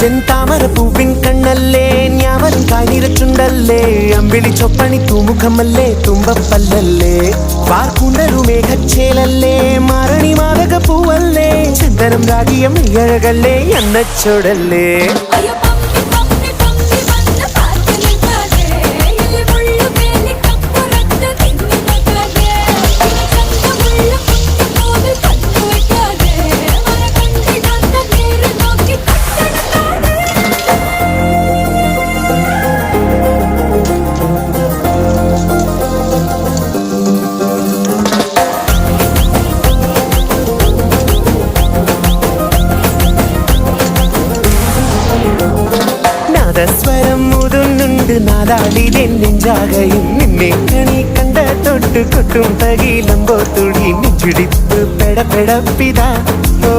ചെന്താമര പൂവിൻ കണ്ണല്ലേ ഞാവലും കാനിരച്ചുണ്ടല്ലേ അമ്പിളി ചൊപ്പണി തൂമുഖമല്ലേ തുമ്പപ്പല്ലല്ലേ. പാർക്കുണ്ടരു മേഘച്ചേലല്ലേ മാരണി മാതക പൂവല്ലേ ചന്ദനം രാഗിയം ഇഴകല്ലേ എന്ന അയ്യോ നാദസ്വരം മുതുന്നുണ്ട് നാദാളിലെ നെഞ്ചാകയും നിന്നെ കണി കണ്ട തൊട്ട് കൊട്ടും തകിലമ്പോ തുടി നെഞ്ചിടിപ്പ് പെട പെടപ്പിതാ